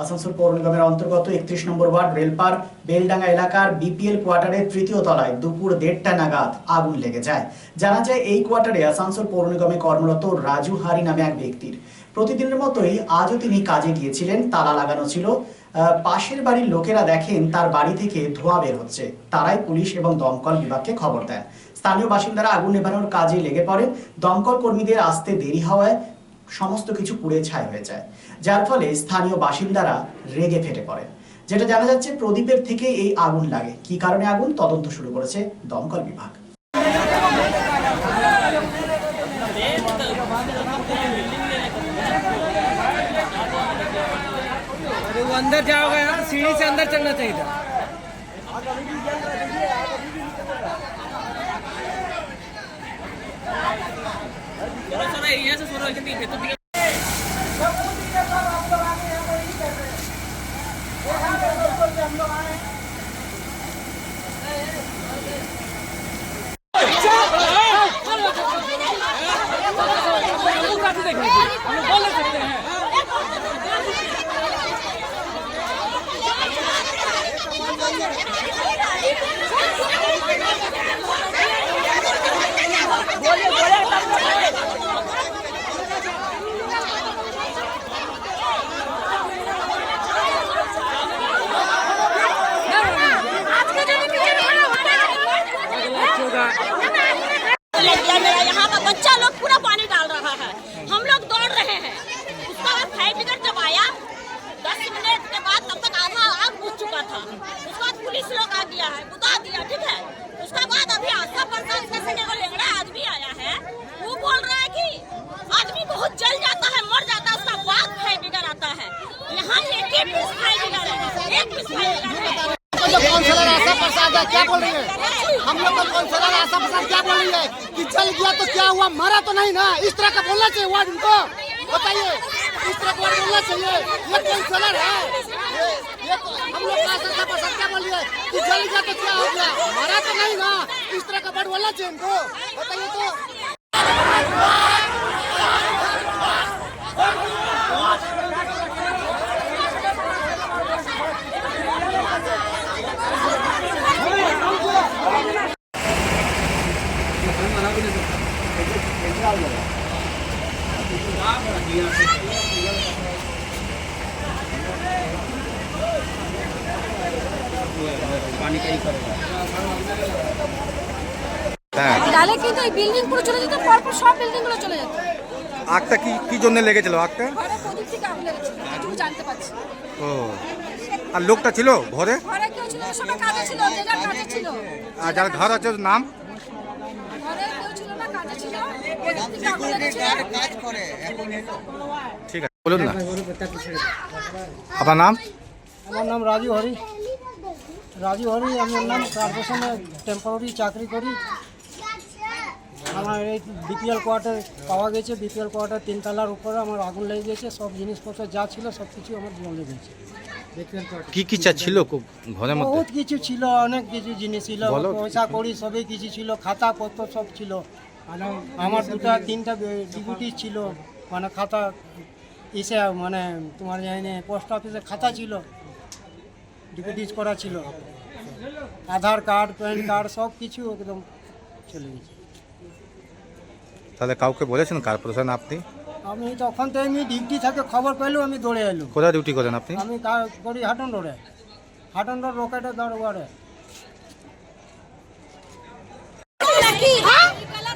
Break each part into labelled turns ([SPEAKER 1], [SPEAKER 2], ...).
[SPEAKER 1] আসানসোল পৌর নিগমের অন্তর্গত একত্রিশ নম্বর ওয়ার্ড, রেলপার, বেলডাঙ্গা এলাকার বিপিএল কোয়ার্টারের তৃতীয় তলায় দুপুর দেড়টা নাগাদ আগুন লেগে যায়। জানা যায়, এই কোয়ার্টারে আসানসোল পৌর নিগমে কর্মরত রাজু হারি নামে এক ব্যক্তির। প্রতিদিনের মতোই আজও তিনি কাজে গিয়েছিলেন, তালা লাগানো ছিল। পাশের বাড়ির লোকেরা দেখেন তার বাড়ি থেকে ধোঁয়া বের হচ্ছে। তারাই পুলিশ এবং দমকল বিভাগকে খবর দেন। স্থানীয় বাসিন্দারা আগুন নেভানোর কাজে লেগে পড়েন দমকল কর্মীদের আসতে দেরি হওয়ায় সমস্ত কিছু পুড়ে ছাই হয়ে যায় যার ফলে স্থানীয় বাসিন্দারা রেগে ফেটে পড়েন যেটা জানা যাচ্ছে প্রদীপের থেকে এই আগুন লাগে কি কারণে আগুন তদন্ত শুরু করেছে দমকল বিভাগ
[SPEAKER 2] अरे वो अंदर जाओगे ना तो सीढ़ी से अंदर चलना चाहिए था Thank you. लग
[SPEAKER 3] गया मेरा यहाँ का बच्चा लोग पूरा पानी डाल रहा है। हम लोग दौड़ रहे हैं। उसका बाद फायर ब्रिगेड जब आया, दस मिनट के बाद तब तक आधा आग बुझ चुका था। उसके बाद पुलिस लोग आ गया है बुता दिया, ठीक है? उसके बाद अभी आस्था प्रसाद के संगे को लेंगड़ा आदमी आया है। वो बोल रहा है कि आदमी बहुत जल जाता है, मर जाता है। उसका बाद फायर ब्रिगेड आता है। यहाँ एक ही पीस फायर ब्रिगेड है एक पीस फायर ब्रिगेड है
[SPEAKER 4] तो जो काउंसलर आशा प्रसाद है? क्या बोल रही है? हम लोग का काउंसलर आशा प्रसाद, क्या बोल रही है? कि जल गया तो क्या हुआ? मरा तो नहीं ना? इस तरह का बोलना चाहिए वार्ड उनको। बताइए, इस तरह का बोलना चाहिए। ये काउंसलर है। ये तो हम लोग आशा प्रसाद, क्या बोल रही है? कि जल गया तो क्या हो गया? मरा तो नहीं ना? इस तरह का वर्ड बोलना चाहिए इनको बताइए तो।
[SPEAKER 5] ডালে কিন্তু এই বিল্ডিং পুরো চলে যেত পরপর সব বিল্ডিংগুলো চলে যেত।
[SPEAKER 6] আগটা কি কি জন্য লেগেছিল আগটা?
[SPEAKER 5] ঘরে প্রদীপ থেকে আগুন লেগেছিল জানতে পারছি।
[SPEAKER 6] ও। আর লোকটা ছিল ঘরে?
[SPEAKER 5] ঘরে কেউ ছিল সবাই কাজে ছিল যে যার কাজে ছিল।
[SPEAKER 6] আর যার ঘর আছে নাম
[SPEAKER 5] ঘরে কেউ ছিল না কাজে ছিল প্রদীপ থেকে আগুন লেগেছিল
[SPEAKER 6] ঠিক আছে বলুন না। আপনার নাম?
[SPEAKER 7] আমার নাম রাজু হরি। রাজু হরি আমার নাম কর্পোরেশনে টেম্পোরারি চাকরি করি। আমার এই বিপিএল কোয়ার্টার পাওয়া গেছে। বিপিএল কোয়ার্টার তিনতলার উপরে আমার আগুন লেগে গেছে। সব জিনিসপত্র যা ছিল সব কিছু আমার জ্বলে গেছে।
[SPEAKER 6] কি কি চা ছিল ঘরের মধ্যে?
[SPEAKER 7] বহুত কিছু ছিল অনেক কিছু জিনিস ছিল। পয়সা কড়ি সবই কিছু ছিল খাতা পত্র সব ছিল। মানে আমার দুটা তিনটা ডিপুটি ছিল মানে খাতা এসে মানে তোমার জানি পোস্ট অফিসে খাতা ছিল ডিপুটিজ করা ছিল। আধার কার্ড প্যান কার্ড সব কিছু একদম চলে গেছে।
[SPEAKER 6] তাহলে কাউকে বলেছেন কার্পোরেশন আপনি?
[SPEAKER 7] আমি তখন তো আমি ডিউটি থাকে খবর পেল আমি দৌড়ে এলো।
[SPEAKER 6] কোথায় ডিউটি করেন আপনি?
[SPEAKER 7] আমি করি হাটন রোডে। হাটন রোড রোকেটে দরবারে।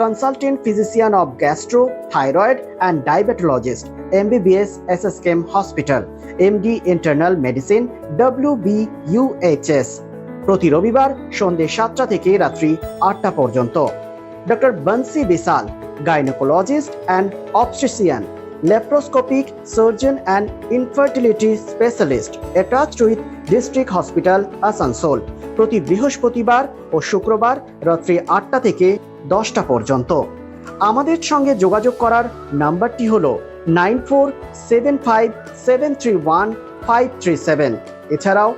[SPEAKER 8] consultant physician of gastro thyroid and diabetologist MBBS SSKM hospital MD internal medicine W B UHS প্রতি রবিবার সন্ধে সাতটা থেকে রাত্রি আটটা পর্যন্ত। Doctor Bansi Bishal gynaecologist and obstetrician laparoscopic surgeon and infertility specialist attached with district hospital Asansol প্রতি বৃহস্পতিবার ও শুক্রবার রাত্রি আটটা থেকে দশটা পর্যন্ত। আমাদের সঙ্গে যোগাযোগ করার নাম্বারটি হল nine four seven five seven three one five three seven. এছাড়াও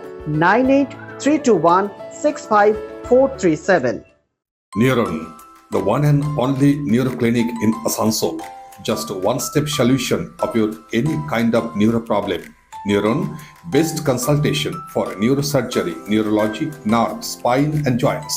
[SPEAKER 8] nine eight three two one six five four three seven.
[SPEAKER 9] Neuron the one and only neuro clinic in Asansol just one step solution of your any kind of neuro problem neuron best consultation for neuro surgery neurology nerve spine and joints